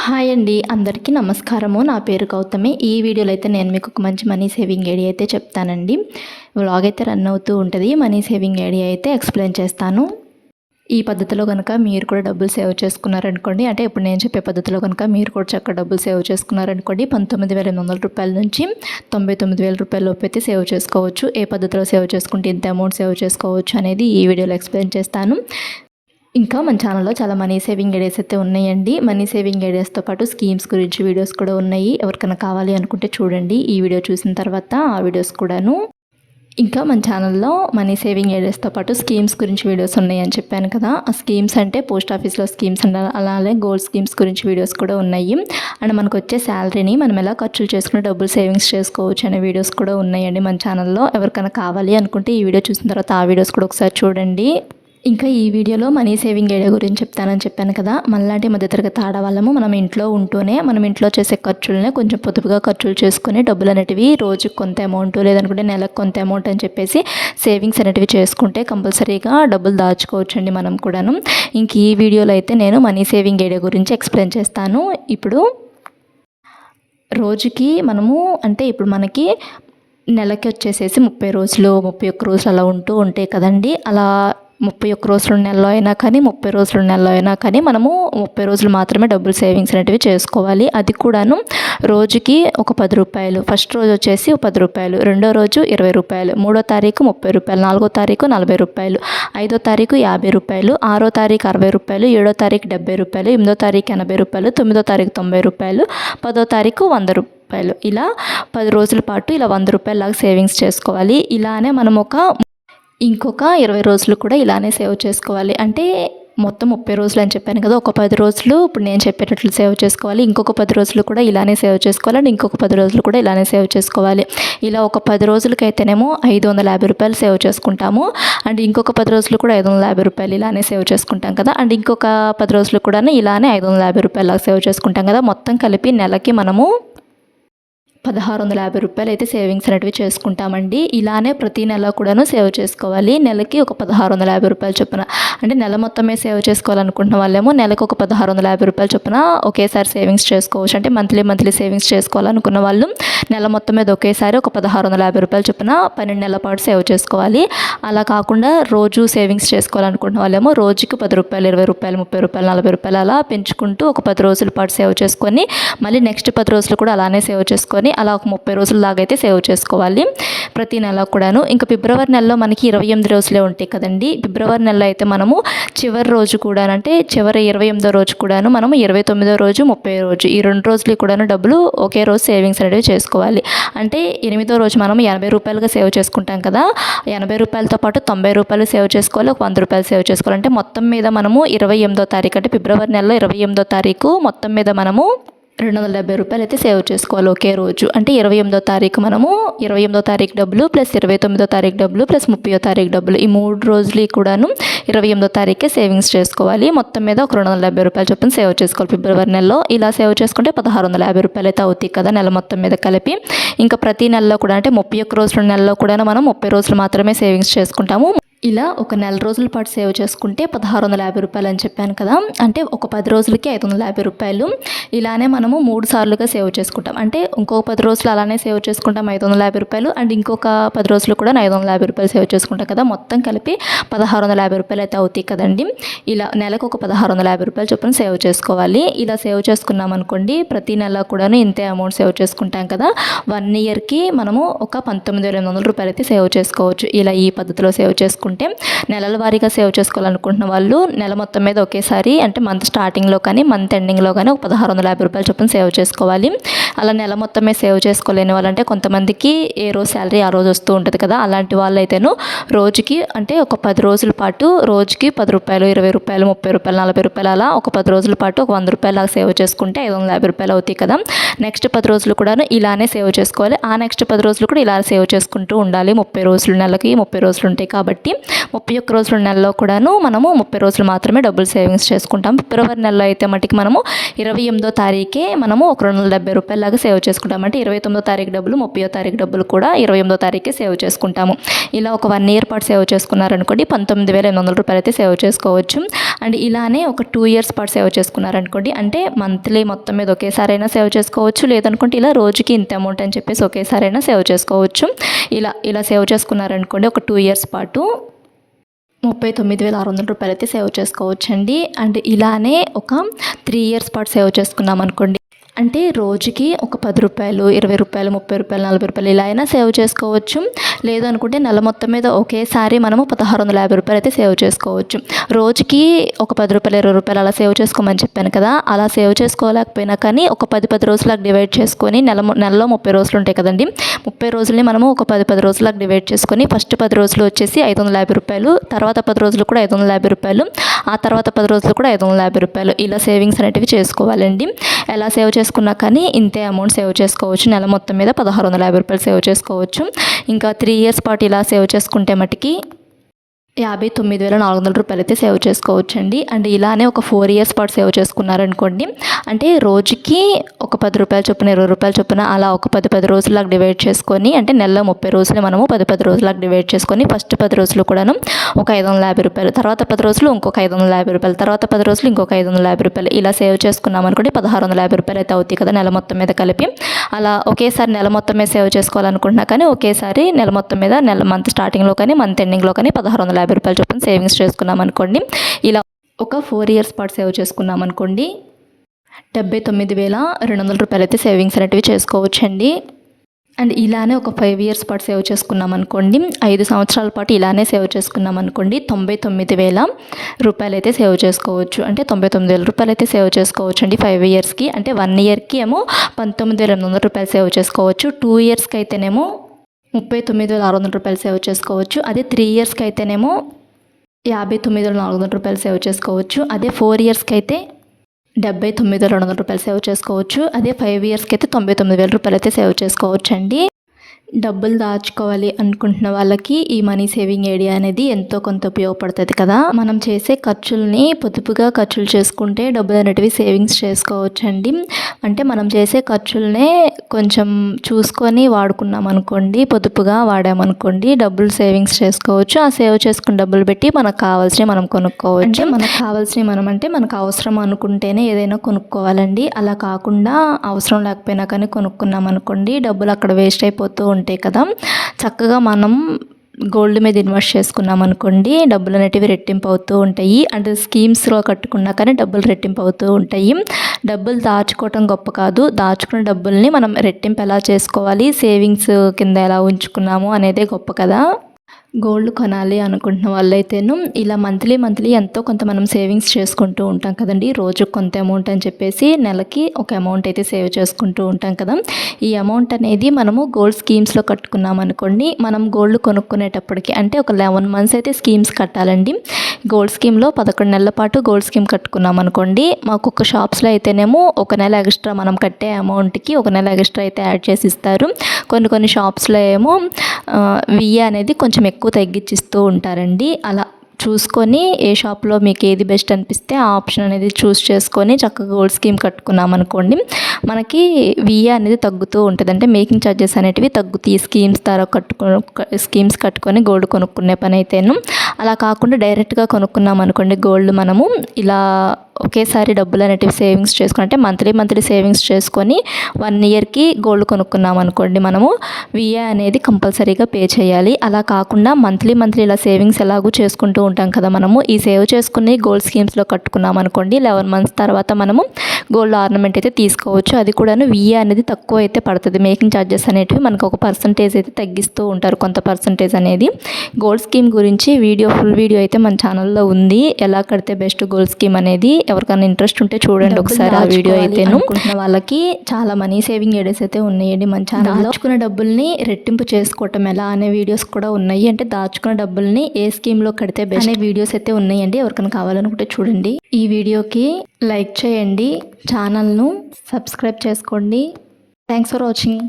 Hi అండి అందరికీ నమస్కారము. నా పేరు గౌతమి. ఈ వీడియోలో అయితే నేను మీకు ఒక మంచి మనీ సేవింగ్ ఐడియా అయితే చెప్తానండి. వ్లాగ్ అయితే రన్ అవుతూ ఉంటుంది. మనీ సేవింగ్ ఐడియా అయితే ఎక్స్ప్లెయిన్ చేస్తాను. ఈ పద్ధతిలో కనుక మీరు కూడా డబ్బులు సేవ్ చేసుకున్నారనుకోండి అంటే ఇప్పుడు నేను చెప్పే పద్ధతిలో కనుక మీరు కూడా చక్కగా డబ్బులు సేవ్ చేసుకున్నారనుకోండి పంతొమ్మిది వేల ఎనిమిది వందల రూపాయల నుంచి తొంభై తొమ్మిది వేల రూపాయల లోపు అయితే సేవ్ చేసుకోవచ్చు. ఏ పద్ధతిలో సేవ్ చేసుకుంటే ఇంత అమౌంట్ సేవ్ చేసుకోవచ్చు అనేది ఈ వీడియోలో ఎక్స్ప్లెయిన్ చేస్తాను. ఇంకా మన ఛానల్లో చాలా మనీ సేవింగ్ ఐడియాస్ అయితే ఉన్నాయండి. మనీ సేవింగ్ ఐడియాస్తో పాటు స్కీమ్స్ గురించి వీడియోస్ కూడా ఉన్నాయి. ఎవరికైనా కావాలి అనుకుంటే చూడండి. ఈ వీడియో చూసిన తర్వాత ఆ వీడియోస్ కూడాను. ఇంకా మన ఛానల్లో మనీ సేవింగ్ ఐడియాస్తో పాటు స్కీమ్స్ గురించి వీడియోస్ ఉన్నాయని చెప్పాను కదా. ఆ స్కీమ్స్ అంటే పోస్ట్ ఆఫీస్లో స్కీమ్స్ అలాగే గోల్డ్ స్కీమ్స్ గురించి వీడియోస్ కూడా ఉన్నాయి. అండ్ మనకు వచ్చే శాలరీని మనం ఎలా ఖర్చులు చేసుకుని డబ్బులు సేవింగ్స్ చేసుకోవచ్చు అనే వీడియోస్ కూడా ఉన్నాయండి మన ఛానల్లో ఎవరికైనా కావాలి అనుకుంటే ఈ వీడియో చూసిన తర్వాత ఆ వీడియోస్ కూడా ఒకసారి చూడండి. ఇంకా ఈ వీడియోలో మనీ సేవింగ్ ఐడియా గురించి చెప్తానని చెప్పాను కదా. మనలాంటి మధ్యతరగతి ఆడవాళ్ళము మనం ఇంట్లో ఉంటూనే మనం ఇంట్లో చేసే ఖర్చులనే కొంచెం పొదుపుగా ఖర్చులు చేసుకుని డబ్బులు అనేటివి రోజుకి కొంత అమౌంట్ లేదనుకుంటే నెలకు కొంత అమౌంట్ అని చెప్పేసి సేవింగ్స్ అనేటివి చేసుకుంటే కంపల్సరీగా డబ్బులు దాచుకోవచ్చండి మనం కూడాను. ఇంక ఈ వీడియోలో అయితే నేను మనీ సేవింగ్ ఐడియా గురించి ఎక్స్ప్లెయిన్ చేస్తాను. ఇప్పుడు రోజుకి మనము అంటే ఇప్పుడు మనకి నెలకి వచ్చేసేసి ముప్పై రోజులు ముప్పై ఒక్క రోజులు అలా ఉంటూ ఉంటాయి కదండి. అలా ముప్పై ఒక్క రోజుల నెలలో అయినా కానీ ముప్పై రోజుల నెలలో అయినా కానీ మనము ముప్పై రోజులు మాత్రమే డబ్బులు సేవింగ్స్ అనేటివి చేసుకోవాలి. అది కూడాను రోజుకి ఒక పది రూపాయలు. ఫస్ట్ రోజు వచ్చేసి పది రూపాయలు. రెండో రోజు ఇరవై రూపాయలు. మూడో తారీఖు ముప్పై రూపాయలు. నాలుగో తారీఖు నలభై రూపాయలు. ఐదో తారీఖు యాభై రూపాయలు. ఆరో తారీఖు అరవై రూపాయలు. ఏడో తారీఖు డెబ్బై రూపాయలు. ఎనిమిదో తారీఖు ఎనభై రూపాయలు. తొమ్మిదో తారీఖు తొంభై రూపాయలు. పదో తారీఖు వంద రూపాయలు. రూపాయలు ఇలా పది రోజుల పాటు ఇలా వంద రూపాయల లాగా సేవింగ్స్ చేసుకోవాలి. ఇలానే మనం ఒక ఇంకొక ఇరవై రోజులు కూడా ఇలానే సేవ్ చేసుకోవాలి. అంటే మొత్తం ముప్పై రోజులు అని చెప్పాను కదా ఒక పది రోజులు ఇప్పుడు నేను చెప్పేటట్లు సేవ్ చేసుకోవాలి. ఇంకొక పది రోజులు కూడా ఇలానే సేవ్ చేసుకోవాలి అండ్ ఇంకొక పది రోజులు కూడా ఇలానే సేవ్ చేసుకోవాలి. ఇలా ఒక పది రోజులకైతేనేమో ఐదు వందల యాభై రూపాయలు సేవ్ చేసుకుంటాము. అండ్ ఇంకొక పది రోజులు కూడా ఐదు వందల యాభై రూపాయలు ఇలానే సేవ్ చేసుకుంటాం కదా. అండ్ ఇంకొక పది రోజులు కూడా ఇలానే ఐదు వందల యాభై రూపాయలు సేవ్ చేసుకుంటాం కదా. మొత్తం కలిపి నెలకి మనము పదహారు వందల యాభై రూపాయలు అయితే సేవింగ్స్ అనేటివి చేసుకుంటామండి. ఇలానే ప్రతి నెల కూడాను సేవ్ చేసుకోవాలి. నెలకి ఒక పదహారు వందల యాభై రూపాయలు చొప్పున. అంటే నెల మొత్తమే సేవ్ చేసుకోవాలనుకుంటున్న వాళ్ళేమో నెలకు ఒక పదహారు వందల యాభై రూపాయలు చొప్పున ఒకేసారి సేవింగ్స్ చేసుకోవచ్చు. అంటే మంత్లీ మంత్లీ సేవింగ్స్ చేసుకోవాలనుకున్న వాళ్ళు నెల మొత్తం మీద ఒకేసారి ఒక పదహారు వందల యాభై రూపాయలు చొప్పున పన్నెండు నెలల పాటు సేవ్ చేసుకోవాలి. అలా కాకుండా రోజు సేవింగ్స్ చేసుకోవాలనుకుంటున్న వాళ్ళేమో రోజుకి పది రూపాయలు ఇరవై రూపాయలు ముప్పై రూపాయలు నలభై రూపాయలు అలా పెంచుకుంటూ ఒక పది రోజుల పాటు సేవ్ చేసుకొని మళ్ళీ నెక్స్ట్ పది రోజులు కూడా అలానే సేవ్ చేసుకొని అలా ఒక ముప్పై రోజుల దాకా అయితే సేవ్ చేసుకోవాలి. ప్రతి నెల కూడాను. ఇంకా ఫిబ్రవరి నెలలో మనకి ఇరవై ఎనిమిది రోజులే ఉంటాయి కదండి. ఫిబ్రవరి నెలలో అయితే మనము చివరి రోజు కూడానంటే చివరి ఇరవై ఎనిమిదో రోజు కూడాను మనము ఇరవై తొమ్మిదో రోజు ముప్పై రోజు ఈ రెండు రోజులు కూడాను డబ్బులు ఒకే రోజు సేవింగ్స్ అనేవి చేసుకోవాలి. అంటే ఎనిమిదో రోజు మనం ఎనభై రూపాయలుగా సేవ్ చేసుకుంటాం కదా. ఎనభై రూపాయలతో పాటు తొంభై రూపాయలు సేవ్ చేసుకోవాలి. ఒక వంద రూపాయలు సేవ్ చేసుకోవాలి. అంటే మొత్తం మీద మనము ఇరవై ఎనిమిదో తారీఖు అంటే ఫిబ్రవరి నెలలో ఇరవై ఎనిమిదో తారీఖు మొత్తం మీద మనము రెండు వందల డెబ్బై రూపాయలు అయితే సేవ్ చేసుకోవాలి ఒకే రోజు. అంటే ఇరవై ఎనిమిదో తారీఖు మనము ఇరవై ఎనిమిదో తారీఖు డబ్బులు ప్లస్ ఇరవై తొమ్మిదో తారీఖు డబ్బులు ప్లస్ ముప్పై తారీఖు డబ్బులు. ఈ మూడు రోజులు కూడాను ఇరవై ఎనిమిదో తారీఖే సేవింగ్స్ చేసుకోవాలి. మొత్తం మీద ఒక రెండు వందల డెబ్బై రూపాయలు చొప్పున సేవ్ చేసుకోవాలి ఫిబ్రవరి నెలలో. ఇలా సేవ్ చేసుకుంటే పదహారు వందల యాభై రూపాయలు అయితే అవుతాయి కదా నెల మొత్తం మీద కలిపి. ఇంకా ప్రతి నెలలో కూడా అంటే ముప్పై ఒక్క రోజుల నెలలో కూడా మనం ముప్పై రోజులు మాత్రమే సేవింగ్స్ చేసుకుంటాము. ఇలా ఒక నెల రోజుల పాటు సేవ్ చేసుకుంటే పదహారు వందల యాభై రూపాయలు అని చెప్పాను కదా. అంటే ఒక పది రోజులకి ఐదు వందల యాభై రూపాయలు. ఇలానే మనము మూడు సార్లుగా సేవ్ చేసుకుంటాం. అంటే ఇంకొక పది రోజులు అలానే సేవ్ చేసుకుంటాం ఐదు వందల యాభై రూపాయలు. అండ్ ఇంకొక పది రోజులు కూడా ఐదు వందల యాభై రూపాయలు సేవ్ చేసుకుంటాం కదా. మొత్తం కలిపి పదహారు వందల యాభై రూపాయలు అయితే అవుతాయి కదండి. ఇలా నెలకు ఒక పదహారు వందల యాభై రూపాయలు చొప్పున సేవ్ చేసుకోవాలి. ఇలా సేవ్ చేసుకున్నాం అనుకోండి ప్రతి నెల కూడాను ఇంతే అమౌంట్ సేవ్ చేసుకుంటాం కదా. వన్ ఇయర్కి మనము ఒక పంతొమ్మిది వేల ఎనిమిది వందల రూపాయలు అయితే సేవ్ చేసుకోవచ్చు. ఇలా ఈ పద్ధతిలో సేవ్ చేసుకుంటాం చేసుకుంటే నెలల వారీగా సేవ్ చేసుకోవాలనుకుంటున్న వాళ్ళు నెల మొత్తం మీద ఒకేసారి అంటే మంత్ స్టార్టింగ్లో కానీ మంత్ ఎండింగ్లో కానీ ఒక పదహారు వందల యాభై రూపాయలు చొప్పున సేవ్ చేసుకోవాలి. అలా నెల మొత్తమే సేవ్ చేసుకోలేని వాళ్ళంటే కొంతమందికి ఏ రోజు శాలరీ ఆ రోజు వస్తూ ఉంటుంది కదా అలాంటి వాళ్ళైతేను రోజుకి అంటే ఒక పది రోజుల పాటు రోజుకి పది రూపాయలు ఇరవై రూపాయలు ముప్పై రూపాయలు నలభై రూపాయలు అలా ఒక పది రోజుల పాటు ఒక వంద రూపాయలు సేవ్ చేసుకుంటే ఐదు వందల యాభై రూపాయలు అవుతాయి కదా. నెక్స్ట్ పది రోజులు కూడా ఇలానే సేవ్ చేసుకోవాలి. ఆ నెక్స్ట్ పది రోజులు కూడా ఇలా సేవ్ చేసుకుంటూ ఉండాలి. ముప్పై రోజులు నెలకి ముప్పై రోజులు ఉంటాయి కాబట్టి ముప్పై ఒక్క రోజుల నెలలో కూడాను మనము ముప్పై రోజులు మాత్రమే డబ్బులు సేవింగ్స్ చేసుకుంటాం. ఫిబ్రవరి నెలలో అయితే మటుకి మనము ఇరవై ఎనిమిదో తారీఖే మనము ఒక రెండు వందల డెబ్బై రూపాయలు లాగా సేవ్ చేసుకుంటాం అంటే ఇరవై తొమ్మిదో తారీఖు డబ్బులు ముప్పయో తారీఖు డబ్బులు కూడా ఇరవై ఎనిమిదో తారీఖు సేవ్ చేసుకుంటాము. ఇలా ఒక వన్ ఇయర్ పాటు సేవ్ చేసుకున్నారనుకోండి పంతొమ్మిది వేల ఎనిమిది వందల రూపాయలు అయితే సేవ్ చేసుకోవచ్చు. అండ్ ఇలానే ఒక టూ ఇయర్స్ పాటు సేవ్ చేసుకున్నారనుకోండి అంటే మంత్లీ మొత్తం మీద ఒకేసారైనా సేవ్ చేసుకోవచ్చు. లేదనుకుంటే ఇలా రోజుకి ఇంత అమౌంట్ అని చెప్పేసి ఒకేసారైనా సేవ్ చేసుకోవచ్చు. ఇలా ఇలా సేవ్ చేసుకున్నారనుకోండి ఒక టూ ఇయర్స్ పాటు ముప్పై తొమ్మిది వేల ఆరు వందల రూపాయలు అయితే సేవ్ చేసుకోవచ్చండి. అండ్ ఇలానే ఒక త్రీ ఇయర్స్ పాటు సేవ్ చేసుకున్నాం అనుకోండి అంటే రోజుకి ఒక పది రూపాయలు ఇరవై రూపాయలు ముప్పై రూపాయలు నలభై రూపాయలు ఇలా అయినా సేవ్ చేసుకోవచ్చు. లేదు అనుకుంటే నెల మొత్తం మీద ఒకేసారి మనము పదహారు వందల యాభై రూపాయలు అయితే సేవ్ చేసుకోవచ్చు. రోజుకి ఒక పది రూపాయలు ఇరవై రూపాయలు అలా సేవ్ చేసుకోమని చెప్పాను కదా అలా సేవ్ చేసుకోలేకపోయినా కానీ ఒక పది పది రోజులకు డివైడ్ చేసుకొని నెల నెలలో ముప్పై రోజులు ఉంటాయి కదండి. ముప్పై రోజుల్ని మనము ఒక పది పది రోజులకు డివైడ్ చేసుకొని ఫస్ట్ పది రోజులు వచ్చేసి ఐదు వందల యాభై రూపాయలు తర్వాత పది రోజులు కూడా ఐదు వందల యాభై రూపాయలు ఆ తర్వాత పది రోజులు కూడా ఐదు వందల యాభై రూపాయలు ఇలా సేవింగ్స్ అనేటివి చేసుకోవాలండి. ఎలా సేవ్ చేసుకున్నా కానీ ఇంతే అమౌంట్ సేవ్ చేసుకోవచ్చు. నెల మొత్తం మీద పదహారు వందల యాభై రూపాయలు సేవ్ చేసుకోవచ్చు. ఇంకా త్రీ ఇయర్స్ పాటు ఇలా సేవ్ చేసుకుంటే మటుకి యాభై తొమ్మిది వేల నాలుగు వందల రూపాయలు అయితే సేవ్ చేసుకోవచ్చండి. అండ్ ఇలానే ఒక ఫోర్ ఇయర్స్ పాటు సేవ్ చేసుకున్నారనుకోండి అంటే రోజుకి ఒక పది రూపాయలు చొప్పున ఇరవై రూపాయలు చొప్పున అలా ఒక పది పది రోజులకు డివైడ్ చేసుకొని అంటే నెలలో ముప్పై రోజులు మనము పది పది రోజులకు డివైడ్ చేసుకొని ఫస్ట్ పది రోజులు కూడాను ఒక ఐదు వందల యాభై రూపాయలు తర్వాత పది రోజులు ఇంకొక ఐదు వందల యాభై రూపాయలు తర్వాత పది రోజులు ఇంకొక ఐదు వందల యాభై రూపాయలు ఇలా సేవ్ చేసుకున్నాం అనుకోండి పదహారు వందల యాభై రూపాయలు అయితే అవుతాయి కదా నెల మొత్తం మీద కలిపి. అలా ఒకేసారి నెల మొత్తం మీద సేవ్ చేసుకోవాలనుకుంటున్నా కానీ ఒకేసారి నెల మొత్తం మీద నెల మంత్ స్టార్టింగ్లో కానీ మంత్ ఎండింగ్లో కానీ పదహారు వందల యాభై రూపాయలు చొప్పున సేవింగ్స్ చేసుకున్నాం అనుకోండి. ఇలా ఒక ఫోర్ ఇయర్స్ పాటు సేవ్ చేసుకున్నాం అనుకోండి. డెబ్బై తొమ్మిది వేల రెండు వందల రూపాయలు అయితే సేవింగ్స్ అనేటివి చేసుకోవచ్చండి. అండ్ ఇలానే ఒక ఫైవ్ ఇయర్స్ పాటు సేవ్ చేసుకున్నాం అనుకోండి. ఐదు సంవత్సరాల పాటు ఇలానే సేవ్ చేసుకున్నాం అనుకోండి. తొంభై తొమ్మిది వేల రూపాయలు అయితే సేవ్ చేసుకోవచ్చు. అంటే తొంభై తొమ్మిది వేల రూపాయలు అయితే సేవ్ చేసుకోవచ్చు అండి ఫైవ్ ఇయర్స్కి. అంటే వన్ ఇయర్కి ఏమో పంతొమ్మిది వేల ఎనిమిది వందల రూపాయలు సేవ్ చేసుకోవచ్చు. టూ ఇయర్స్కి అయితేనేమో ముప్పై తొమ్మిది వేల ఆరు వందల రూపాయలు సేవ్ చేసుకోవచ్చు. అదే త్రీ ఇయర్స్కి అయితేనేమో యాభై తొమ్మిది వేల నాలుగు వందల రూపాయలు సేవ్ చేసుకోవచ్చు. అదే ఫోర్ ఇయర్స్కి అయితే డెబ్బై తొమ్మిది వేల రెండు వందల రూపాయలు సేవ్ చేసుకోవచ్చు. అదే ఫైవ్ ఇయర్స్కి అయితే తొంభై తొమ్మిది వేల రూపాయలు అయితే సేవ్ చేసుకోవచ్చు అండి డబ్బులు దాచుకోవాలి అనుకుంటున్న వాళ్ళకి ఈ మనీ సేవింగ్ ఏడియా అనేది ఎంతో కొంత ఉపయోగపడుతుంది కదా. మనం చేసే ఖర్చుల్ని పొదుపుగా ఖర్చులు చేసుకుంటే డబ్బులు అనేటివి సేవింగ్స్ చేసుకోవచ్చండి. అంటే మనం చేసే ఖర్చులనే కొంచెం చూసుకొని వాడుకున్నాం అనుకోండి పొదుపుగా వాడామనుకోండి డబ్బులు సేవింగ్స్ చేసుకోవచ్చు. ఆ సేవ్ చేసుకున్న డబ్బులు పెట్టి మనకు కావాల్సినవి మనం కొనుక్కోవచ్చు. అంటే మనకు కావాల్సినవి మనం అంటే మనకు అవసరం అనుకుంటేనే ఏదైనా కొనుక్కోవాలండి. అలా కాకుండా అవసరం లేకపోయినా కానీ కొనుక్కున్నాం అనుకోండి డబ్బులు అక్కడ వేస్ట్ అయిపోతూ ఉంటాయి కదా చక్కగా మనం గోల్డ్ మీద ఇన్వెస్ట్ చేసుకున్నాం అనుకోండి డబ్బులు అనేటివి రెట్టింపు అవుతూ ఉంటాయి. అంటే స్కీమ్స్లో కట్టుకున్నా కానీ డబ్బులు రెట్టింపు అవుతూ ఉంటాయి. డబ్బులు దాచుకోవటం గొప్ప కాదు. దాచుకున్న డబ్బుల్ని మనం రెట్టింపు ఎలా చేసుకోవాలి? సేవింగ్స్ కింద ఎలా ఉంచుకున్నాము అనేదే గొప్ప కదా. గోల్డ్ కొనాలి అనుకుంటున్న వాళ్ళైతేను ఇలా మంత్లీ మంత్లీ ఎంతో కొంత మనం సేవింగ్స్ చేసుకుంటూ ఉంటాం కదండి. రోజు కొంత అమౌంట్ అని చెప్పేసి నెలకి ఒక అమౌంట్ అయితే సేవ్ చేసుకుంటూ ఉంటాం కదా. ఈ అమౌంట్ అనేది మనము గోల్డ్ స్కీమ్స్లో కట్టుకున్నాం అనుకోండి. మనం గోల్డ్ కొనుక్కునేటప్పటికి అంటే ఒక లెవెన్ మంత్స్ అయితే స్కీమ్స్ కట్టాలండి. గోల్డ్ స్కీమ్లో పదకొండు నెలల పాటు గోల్డ్ స్కీమ్ కట్టుకున్నాం అనుకోండి. మాకు ఒక షాప్స్లో అయితేనేమో ఒక నెల ఎక్స్ట్రా మనం కట్టే అమౌంట్కి ఒక నెల ఎక్స్ట్రా అయితే యాడ్ చేసి ఇస్తారు. కొన్ని కొన్ని షాప్స్లో ఏమో విఏ అనేది కొంచెం ఎక్కువ తగ్గించిస్తూ ఉంటారండి. అలా చూసుకొని ఏ షాప్లో మీకు ఏది బెస్ట్ అనిపిస్తే ఆ ఆప్షన్ అనేది చూస్ చేసుకొని చక్కగా గోల్డ్ స్కీమ్ కట్టుకున్నాం అనుకోండి మనకి విఏ అనేది తగ్గుతూ ఉంటుంది. అంటే మేకింగ్ ఛార్జెస్ అనేటివి తగ్గుతాయి స్కీమ్స్ ద్వారా కట్టుకో స్కీమ్స్ కట్టుకొని గోల్డ్ కొనుక్కునే పని అయితేను అలా కాకుండా డైరెక్ట్గా కొనుక్కున్నాం అనుకోండి గోల్డ్ మనము ఇలా ఒకేసారి డబ్బులు అనేటివి సేవింగ్స్ చేసుకుని అంటే మంత్లీ మంత్లీ సేవింగ్స్ చేసుకొని వన్ ఇయర్కి గోల్డ్ కొనుక్కున్నాం అనుకోండి మనము విఏ అనేది కంపల్సరీగా పే చేయాలి. అలా కాకుండా మంత్లీ మంత్లీ ఇలా సేవింగ్స్ ఎలాగూ చేసుకుంటూ ఉంటాం కదా మనము ఈ సేవ్ చేసుకుని గోల్డ్ స్కీమ్స్లో కట్టుకున్నాం అనుకోండి లెవెన్ మంత్స్ తర్వాత మనము గోల్డ్ ఆర్నమెంట్ అయితే తీసుకోవచ్చు. అది కూడాను విఏ అనేది తక్కువ అయితే పడుతుంది. మేకింగ్ ఛార్జెస్ అనేటివి మనకు ఒక పర్సంటేజ్ అయితే తగ్గిస్తూ ఉంటారు కొంత పర్సంటేజ్ అనేది. గోల్డ్ స్కీమ్ గురించి వీడియో ఫుల్ వీడియో అయితే మన ఛానల్లో ఉంది. ఎలా కడితే బెస్ట్ గోల్డ్ స్కీమ్ అనేది ఎవరికైనా ఇంట్రెస్ట్ ఉంటే చూడండి ఒకసారి ఆ వీడియో అయితే వాళ్ళకి చాలా మనీ సేవింగ్ ఐడియాస్ అయితే ఉన్నాయండి మన ఛానల్ దాచుకున్న డబ్బుల్ని రెట్టింపు చేసుకోవటం ఎలా అనే వీడియోస్ కూడా ఉన్నాయి. అంటే దాచుకున్న డబ్బుల్ని ఏ స్కీమ్లో కడితే బెస్ట్ అనే వీడియోస్ అయితే ఉన్నాయండి. ఎవరికైనా కావాలనుకుంటే చూడండి. ఈ వీడియోకి లైక్ చేయండి ఛానల్ను సబ్స్క్రైబ్ చేసుకోండి. Thanks for watching